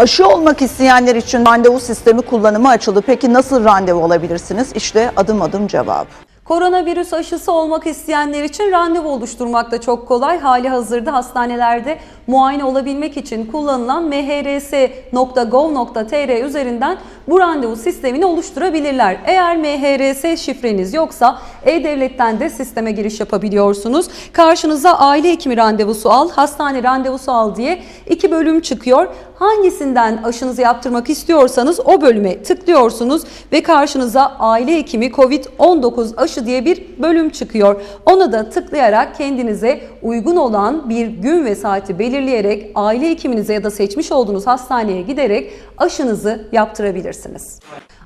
Aşı olmak isteyenler için randevu sistemi kullanımı açıldı. Peki nasıl randevu alabilirsiniz? İşte adım adım cevap. Koronavirüs aşısı olmak isteyenler için randevu oluşturmak da çok kolay. Hali hazırda hastanelerde muayene olabilmek için kullanılan mhrs.gov.tr üzerinden bu randevu sistemini oluşturabilirler. Eğer MHRS şifreniz yoksa E-Devlet'ten de sisteme giriş yapabiliyorsunuz. Karşınıza aile hekimi randevusu al, hastane randevusu al diye iki bölüm çıkıyor. Hangisinden aşınızı yaptırmak istiyorsanız o bölüme tıklıyorsunuz ve karşınıza aile hekimi COVID-19 aşı diye bir bölüm çıkıyor. Ona da tıklayarak kendinize uygun olan bir gün ve saati belirleyerek aile hekiminize ya da seçmiş olduğunuz hastaneye giderek aşınızı yaptırabilirsiniz.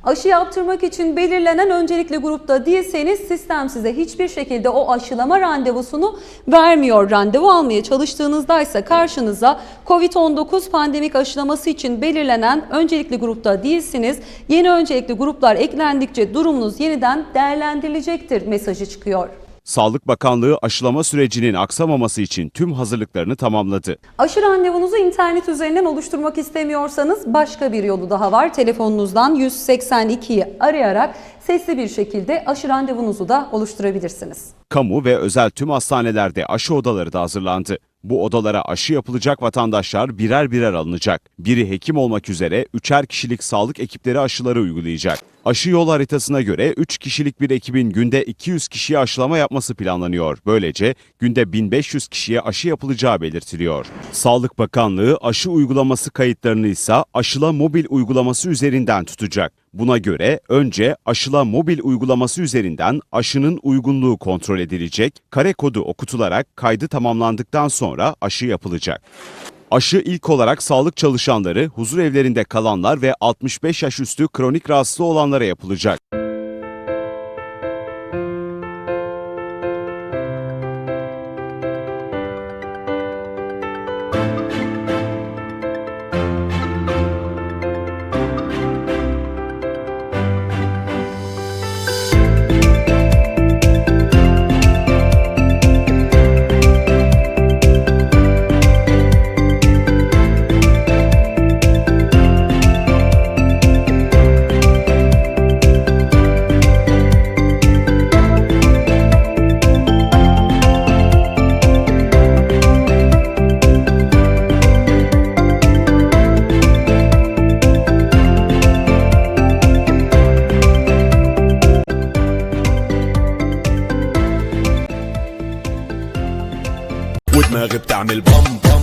Aşı yaptırmak için belirlenen öncelikli grupta değilseniz sistem size hiçbir şekilde o aşılama randevusunu vermiyor. Randevu almaya çalıştığınızda ise karşınıza COVID-19 pandemik aşılaması için belirlenen öncelikli grupta değilsiniz. Yeni öncelikli gruplar eklendikçe durumunuz yeniden değerlendirilecektir mesajı çıkıyor. Sağlık Bakanlığı aşılama sürecinin aksamaması için tüm hazırlıklarını tamamladı. Aşı randevunuzu internet üzerinden oluşturmak istemiyorsanız başka bir yolu daha var. Telefonunuzdan 182'yi arayarak sesli bir şekilde aşı randevunuzu da oluşturabilirsiniz. Kamu ve özel tüm hastanelerde aşı odaları da hazırlandı. Bu odalara aşı yapılacak vatandaşlar birer birer alınacak. Biri hekim olmak üzere üçer kişilik sağlık ekipleri aşıları uygulayacak. Aşı yol haritasına göre 3 kişilik bir ekibin günde 200 kişiye aşılama yapması planlanıyor. Böylece günde 1500 kişiye aşı yapılacağı belirtiliyor. Sağlık Bakanlığı aşı uygulaması kayıtlarını ise Aşıla mobil uygulaması üzerinden tutacak. Buna göre önce Aşıla mobil uygulaması üzerinden aşının uygunluğu kontrol edilecek, kare kodu okutularak kaydı tamamlandıktan sonra aşı yapılacak. Aşı ilk olarak sağlık çalışanları, huzur evlerinde kalanlar ve 65 yaş üstü kronik rahatsızlığı olanlara yapılacak. دماغي بتعمل بام بام